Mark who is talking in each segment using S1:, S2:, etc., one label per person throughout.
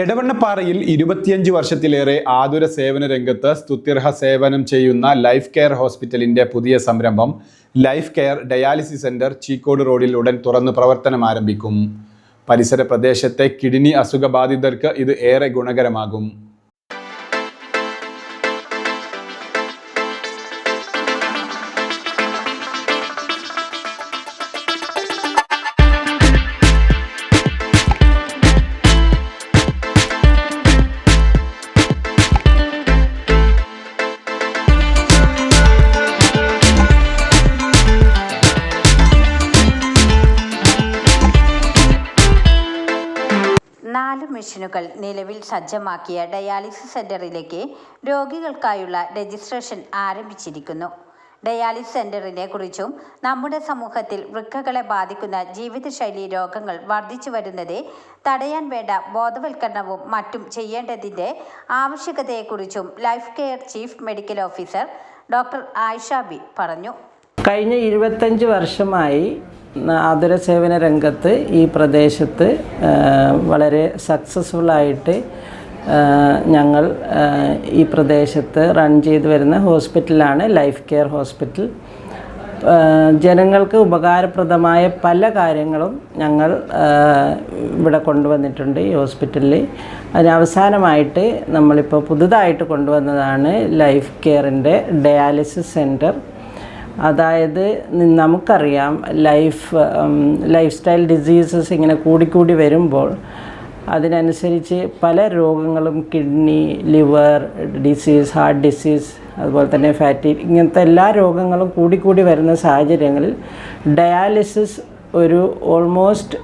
S1: എടവണ്ണപ്പാറയിൽ ഇരുപത്തിയഞ്ച് വർഷത്തിലേറെ ആതുര സേവന രംഗത്ത് സ്തുത്യർഹ സേവനം ചെയ്യുന്ന ലൈഫ് കെയർ ഹോസ്പിറ്റലിന്റെ പുതിയ സംരംഭം life care dialysis centre Cheekode റോഡിൽ ഉടൻ തുറന്ന് പ്രവർത്തനം ആരംഭിക്കും. പരിസര പ്രദേശത്തെ കിഡ്നി അസുഖബാധിതർക്ക് ഇത് ഏറെ ഗുണകരമാകും.
S2: മെഷീനുകൾ നിലവിൽ സജ്ജമാക്കിയ ഡയാലിസിസ് സെന്ററിലേക്ക് രോഗികൾക്കായുള്ള രജിസ്ട്രേഷൻ ആരംഭിച്ചിരിക്കുന്നു. ഡയാലിസ് സെന്ററിനെ കുറിച്ചും നമ്മുടെ സമൂഹത്തിൽ വൃക്കകളെ ബാധിക്കുന്ന ജീവിതശൈലി രോഗങ്ങൾ വർദ്ധിച്ചു വരുന്നത് തടയാൻ വേണ്ട ബോധവൽക്കരണവും മറ്റും ചെയ്യേണ്ടതിന്റെ ആവശ്യകതയെക്കുറിച്ചും life care chief medical officer doctor Ayishabi പറഞ്ഞു.
S3: കഴിഞ്ഞ ഇരുപത്തഞ്ച് വർഷമായി ആതുര സേവന രംഗത്ത് ഈ പ്രദേശത്ത് വളരെ സക്സസ്ഫുള്ളായിട്ട് ഞങ്ങൾ ഈ പ്രദേശത്ത് റൺ ചെയ്തു വരുന്ന ഹോസ്പിറ്റലാണ് ലൈഫ് കെയർ ഹോസ്പിറ്റൽ ജനങ്ങൾക്ക് ഉപകാരപ്രദമായ പല കാര്യങ്ങളും ഞങ്ങൾ ഇവിടെ കൊണ്ടുവന്നിട്ടുണ്ട് ഈ ഹോസ്പിറ്റലിൽ അതിന് അവസാനമായിട്ട് നമ്മളിപ്പോൾ പുതുതായിട്ട് കൊണ്ടുവന്നതാണ് ലൈഫ് കെയറിന്റെ ഡയാലിസിസ് സെന്റർ അതായത് നമുക്കറിയാം ലൈഫ് ലൈഫ് സ്റ്റൈൽ ഡിസീസസ് ഇങ്ങനെ കൂടിക്കൂടി വരുമ്പോൾ അതിനനുസരിച്ച് പല രോഗങ്ങളും kidney liver disease heart disease അതുപോലെ തന്നെ ഫാറ്റി ഇങ്ങനത്തെ എല്ലാ രോഗങ്ങളും കൂടിക്കൂടി വരുന്ന സാഹചര്യങ്ങളിൽ ഡയാലിസിസ് ഒരു ഓൾമോസ്റ്റ്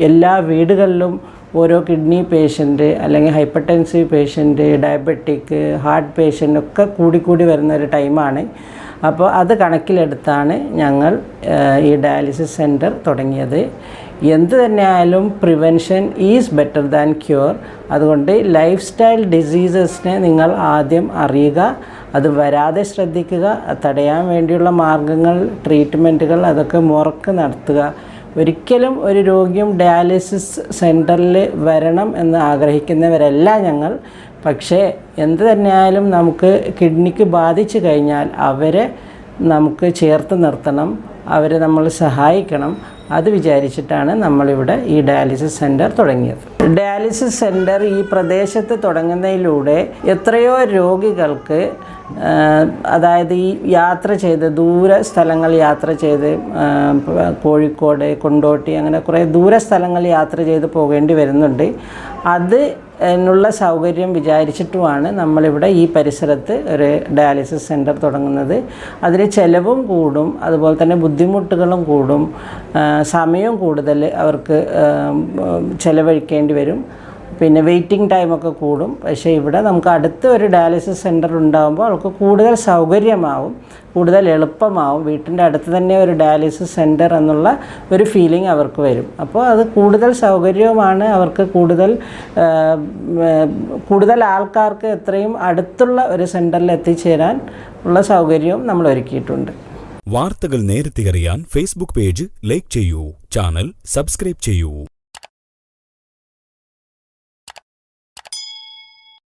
S3: എല്ലാ വീടുകളിലും ഓരോ കിഡ്നി പേഷ്യന്റ് അല്ലെങ്കിൽ hypertensive patient diabetic heart patient ഒക്കെ കൂടിക്കൂടി വരുന്ന ഒരു ടൈമാണ് അപ്പോൾ അത് കണക്കിലെടുത്താണ് ഞങ്ങൾ ഈ ഡയാലിസിസ് സെന്റർ തുടങ്ങിയത്. എന്ത് തന്നെയായാലും prevention is better than cure. അതുകൊണ്ട് ലൈഫ് സ്റ്റൈൽ ഡിസീസസിനെ നിങ്ങൾ ആദ്യം അറിയുക അത് വരാതെ ശ്രദ്ധിക്കുക തടയാൻ വേണ്ടിയുള്ള മാർഗങ്ങൾ ട്രീറ്റ്മെന്റുകൾ അതൊക്കെ മുറക്ക് നടത്തുക. ഒരിക്കലും ഒരു രോഗിയും ഡയാലിസിസ് സെന്ററിൽ വരണം എന്ന് ആഗ്രഹിക്കുന്നവരല്ല ഞങ്ങൾ പക്ഷേ എന്ത് തന്നെയായാലും നമുക്ക് കിഡ്നിക്ക് ബാധിച്ചു കഴിഞ്ഞാൽ അവരെ നമുക്ക് ചേർത്ത് നിർത്തണം അവരെ നമ്മൾ സഹായിക്കണം. അത് വിചാരിച്ചിട്ടാണ് നമ്മളിവിടെ ഈ ഡയാലിസിസ് സെന്റർ തുടങ്ങിയത്. ഡയാലിസിസ് സെന്റർ ഈ പ്രദേശത്ത് തുടങ്ങുന്നതിലൂടെ എത്രയോ രോഗികൾക്ക് അതായത് ഈ യാത്ര ചെയ്ത് ദൂര സ്ഥലങ്ങൾ യാത്ര ചെയ്ത് കോഴിക്കോട് കൊണ്ടോട്ടി അങ്ങനെ കുറേ ദൂര സ്ഥലങ്ങൾ യാത്ര ചെയ്ത് പോകേണ്ടി വരുന്നുണ്ട്. അത് എന്നുള്ള സൗകര്യം വിചാരിച്ചിട്ടുമാണ് നമ്മളിവിടെ ഈ പരിസരത്ത് ഒരു ഡയാലിസിസ് സെന്റർ തുടങ്ങുന്നത്. അതിന് ചിലവും കൂടും അതുപോലെ തന്നെ ബുദ്ധിമുട്ടുകളും കൂടും സമയവും കൂടുതൽ അവർക്ക് ചിലവഴിക്കേണ്ടി വരും. പിന്നെ വെയിറ്റിംഗ് ടൈമൊക്കെ കൂടും. പക്ഷേ ഇവിടെ നമുക്ക് അടുത്ത ഒരു ഡയാലിസിസ് സെന്റർ ഉണ്ടാകുമ്പോൾ അവൾക്ക് കൂടുതൽ സൗകര്യമാവും കൂടുതൽ എളുപ്പമാവും. വീട്ടിന്റെ അടുത്ത് തന്നെ ഒരു ഡയാലിസിസ് സെന്റർ എന്നുള്ള ഒരു ഫീലിംഗ് അവർക്ക് വരും. അപ്പോൾ അത് കൂടുതൽ സൗകര്യവുമാണ് അവർക്ക് കൂടുതൽ കൂടുതൽ ആൾക്കാർക്ക് എത്രയും അടുത്തുള്ള ഒരു സെന്ററിൽ എത്തിച്ചേരാൻ ഉള്ള സൗകര്യവും നമ്മൾ ഒരുക്കിയിട്ടുണ്ട്.
S4: വാർത്തകൾ നേരത്തെ അറിയാൻ ഫേസ്ബുക്ക് പേജ് ലൈക്ക് ചെയ്യൂ ചാനൽ സബ്സ്ക്രൈബ് ചെയ്യൂ.